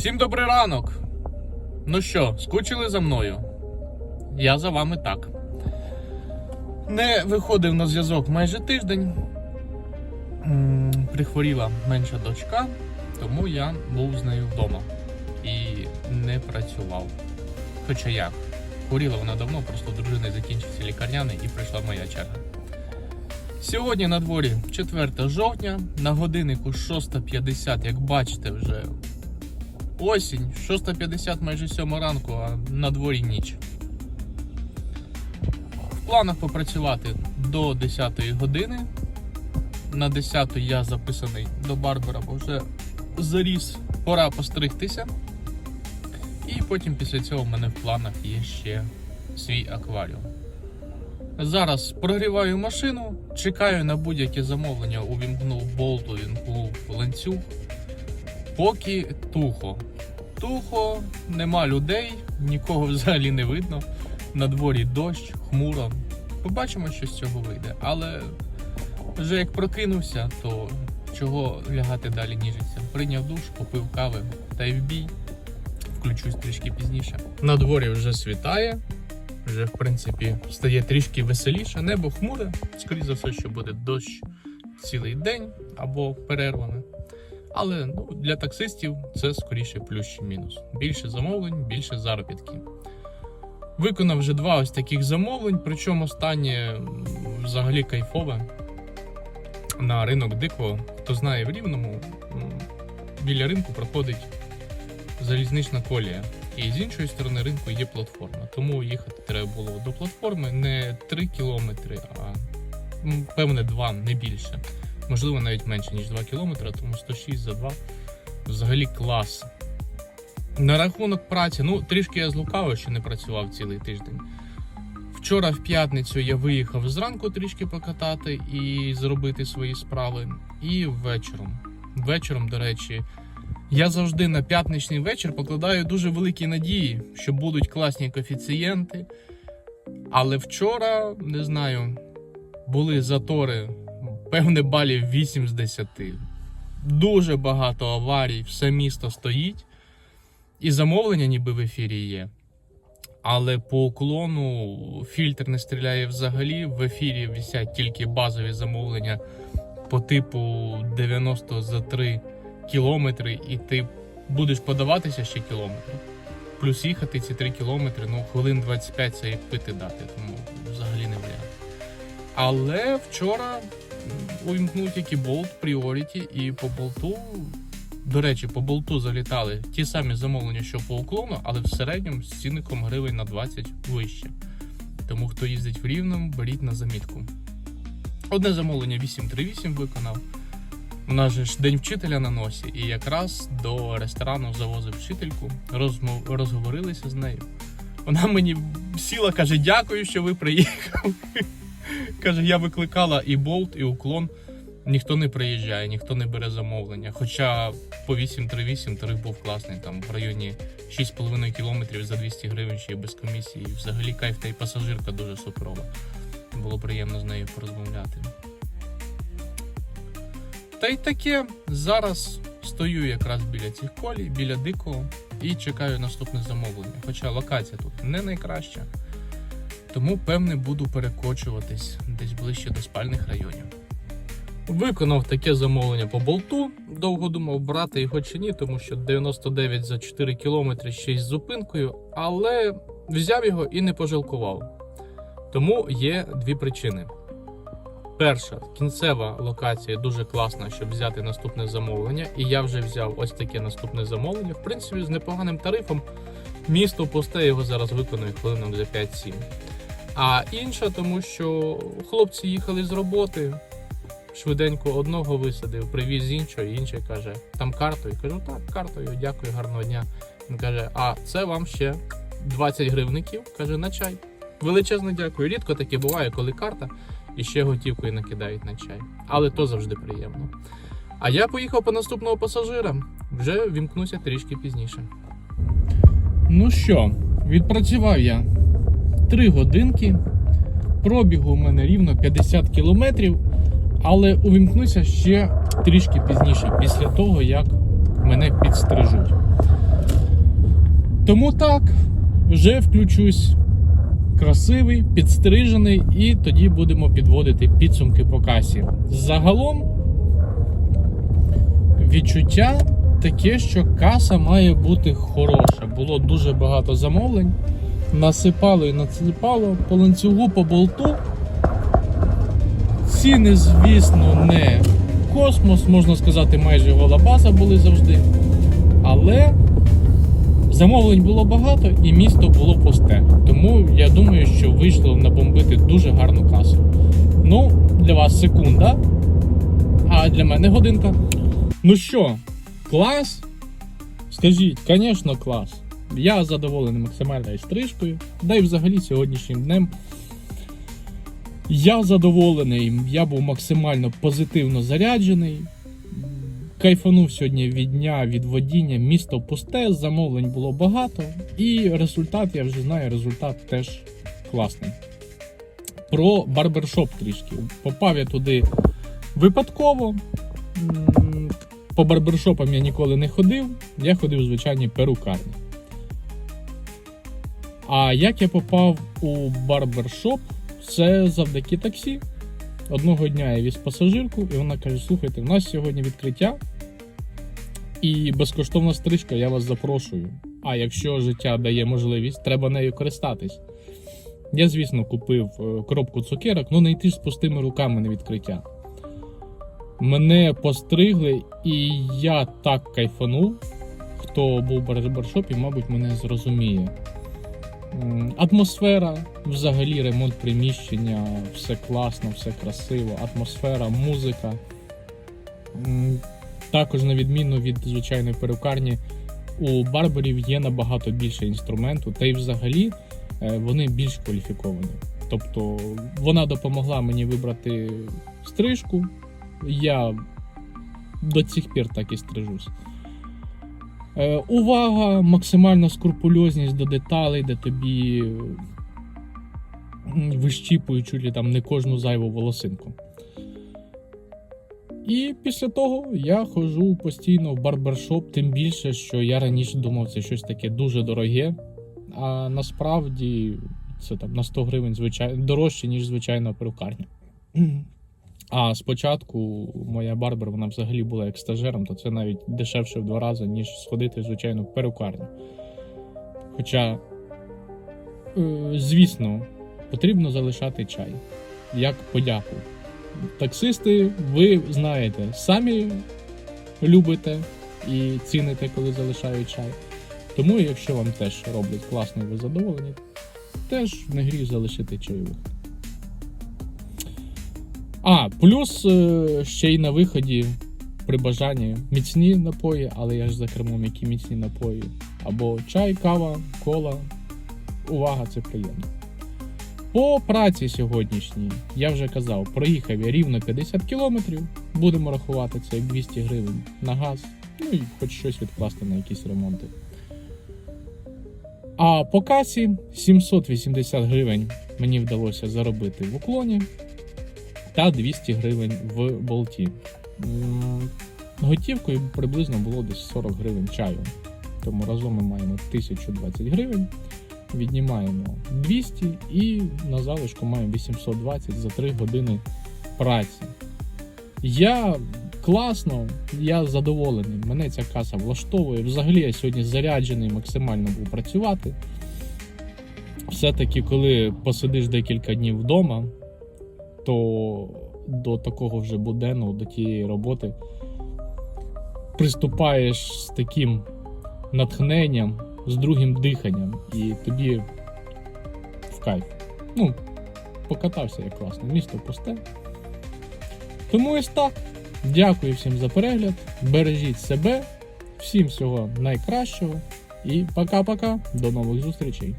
Всім добрий ранок! Ну що, скучили за мною? Я за вами так. Не виходив на зв'язок майже тиждень. Прихворіла менша дочка, тому я був з нею вдома і не працював. Хоча як, хворіла вона давно, просто у дружини закінчився лікарняний і прийшла моя черга. Сьогодні на дворі 4 жовтня, на годиннику 6.50, як бачите, вже осінь, 6.50 майже 7 ранку, а на дворі ніч. В планах попрацювати до 10 години. На 10 я записаний до Барбера, бо вже заріс, пора постригтися. І потім після цього в мене в планах є ще свій акваріум. Зараз прогріваю машину, чекаю на будь-яке замовлення, увімкнув болт, увімкнув ланцюг. Поки тухо. Тухо, нема людей, нікого взагалі не видно. На дворі дощ, хмуро. Побачимо, що з цього вийде. Але вже як прокинувся, то чого лягати далі ніжиться. Прийняв душ, попив кави та й в бій. Включусь трішки пізніше. На дворі вже світає. Вже, в принципі, стає трішки веселіше. Небо хмуре, скоріше за все, що буде дощ цілий день або перервами. Але ну, для таксистів це скоріше плюс чи мінус. Більше замовлень, більше заробітків. Виконав вже два ось таких замовлень, причому останнє взагалі кайфове на ринок Дикого. Хто знає в Рівному, біля ринку проходить залізнична колія. І з іншої сторони ринку є платформа. Тому їхати треба було до платформи не 3 кілометри, а певне 2, не більше. Можливо, навіть менше, ніж 2 кілометри, тому 106 за 2 взагалі клас. На рахунок праці, ну трішки я злукавив, що не працював цілий тиждень. Вчора в п'ятницю я виїхав зранку трішки покатати і зробити свої справи. І вечором. Вечором, до речі, я завжди на п'ятничний вечір покладаю дуже великі надії, що будуть класні коефіцієнти. Але вчора, не знаю, були затори, певне, балів 8 з 10. Дуже багато аварій, все місто стоїть. І замовлення ніби в ефірі є. Але по уклону фільтр не стріляє взагалі. В ефірі висять тільки базові замовлення по типу 90 за 3 кілометри, і ти будеш подаватися ще кілометр. Плюс їхати ці 3 кілометри, ну хвилин 25 це як пити дати, тому взагалі не варіант. Але вчора увімкнув тільки болт Priority і по болту. До речі, по болту залітали ті самі замовлення, що по уклону, але в середньому з цінником гривень на 20 вище. Тому хто їздить в Рівному, беріть на замітку. Одне замовлення 838 виконав. У нас же ж день вчителя на носі, і якраз до ресторану завозив вчительку, розмов... розговорилися з нею. Вона мені сіла, каже: дякую, що ви приїхали. Каже, я викликала і болт, і уклон. Ніхто не приїжджає, ніхто не бере замовлення. Хоча по 838 тариф був класний, там в районі 6,5 кілометрів за 200 гривень ще й без комісії. Взагалі кайф та й пасажирка дуже суперова. Було приємно з нею порозмовляти. Та й таке, зараз стою якраз біля цих колій, біля дикого і чекаю наступне замовлення. Хоча локація тут не найкраща, тому певне буду перекочуватись десь ближче до спальних районів. Виконав таке замовлення по болту. Довго думав брати його чи ні, тому що 99 за 4 кілометри ще й з зупинкою, але взяв його і не пожалкував. Тому є дві причини. Перша, кінцева локація дуже класна, щоб взяти наступне замовлення. І я вже взяв ось таке наступне замовлення. В принципі, з непоганим тарифом. Місто пусте його зараз виконує хвилинок за 5-7. А інша, тому що хлопці їхали з роботи. Швиденько одного висадив, привіз іншого, і інший каже, там картою. Кажу, так, картою, дякую, гарного дня. Він каже, а це вам ще 20 гривників. Каже, на чай. Величезне дякую. Рідко таке буває, коли карта і ще готівкою накидають на чай. Але то завжди приємно. А я поїхав по наступного пасажира. Вже вімкнуся трішки пізніше. Ну що, відпрацював я 3 годинки. Пробігу у мене рівно 50 кілометрів, але увімкнуся ще трішки пізніше, після того, як мене підстрижуть. Тому так, вже включусь красивий, підстрижений, і тоді будемо підводити підсумки по касі. Загалом відчуття таке, що каса має бути хороша. Було дуже багато замовлень. Насипало і насипало по ланцюгу, по болту. Ціни, звісно, не космос, можна сказати, майже гола база були завжди. Але замовлень було багато і місто було пусте. Тому я думаю, що вийшло набомбити дуже гарну касу. Ну, для вас секунда, а для мене годинка. Ну що, клас? Скажіть, звісно, клас. Я задоволений максимальною стрижкою, да й взагалі сьогоднішнім днем. Я задоволений, я був максимально позитивно заряджений. Кайфанув сьогодні від дня, від водіння, місто пусте, замовлень було багато, і результат, я вже знаю, результат теж класний. Про барбершоп трішки. Попав я туди випадково. По барбершопам я ніколи не ходив, я ходив в звичайній перукарні. А як я попав у барбершоп, це завдяки таксі. Одного дня я віз пасажирку, і вона каже: слухайте, у нас сьогодні відкриття і безкоштовна стрижка, я вас запрошую. А якщо життя дає можливість, треба нею користатись. Я, звісно, купив е, коробку цукерок, але не йти з пустими руками на відкриття. Мене постригли, і я так кайфанув. Хто був в барбершопі, мабуть, мене зрозуміє. Атмосфера, взагалі ремонт приміщення, все класно, все красиво, атмосфера, музика. Також, на відміну від звичайної перукарні, у барберів є набагато більше інструменту, та й взагалі е, вони більш кваліфіковані. Тобто вона допомогла мені вибрати стрижку. Я до цих пір так і стрижусь. Е, увага, максимальна скрупульозність до деталей, де тобі вищіпують чуть там не кожну зайву волосинку. І після того я ходжу постійно в барбершоп, тим більше, що я раніше думав, це щось таке дуже дороге. А насправді це там на 100 гривень звичай... дорожче, ніж звичайна перукарня. А спочатку моя барбер вона взагалі була як стажером, то це навіть дешевше в два рази, ніж сходити звичайно, в перукарню. Хоча, е, звісно, потрібно залишати чай як подяку. Таксисти, ви знаєте, самі любите і ціните, коли залишають чай. Тому, якщо вам теж роблять класно і ви задоволені, теж не гріх залишити чайових. А, плюс е, ще й на виході при бажанні міцні напої, але я ж за кермом які міцні напої. Або чай, кава, кола. Увага, це приємно. По праці сьогоднішній, я вже казав, проїхав я рівно 50 кілометрів. Будемо рахувати це як 200 гривень на газ. Ну і хоч щось відкласти на якісь ремонти. А по касі 780 гривень мені вдалося заробити в уклоні та 200 гривень в болті. Готівкою приблизно було десь 40 гривень чаю. Тому разом ми маємо 1020 гривень, віднімаємо 200 і на залишку маємо 820 за 3 години праці. Я класно, я задоволений. Мене ця каса влаштовує. Взагалі я сьогодні заряджений максимально був працювати. Все-таки, коли посидиш декілька днів вдома, то до такого вже буденного, до тієї роботи приступаєш з таким натхненням, з другим диханням, і тобі в кайф. Ну, покатався як класно, місто пусте. Тому ось так. Дякую всім за перегляд. Бережіть себе, всім всього найкращого і пока-пока. До нових зустрічей.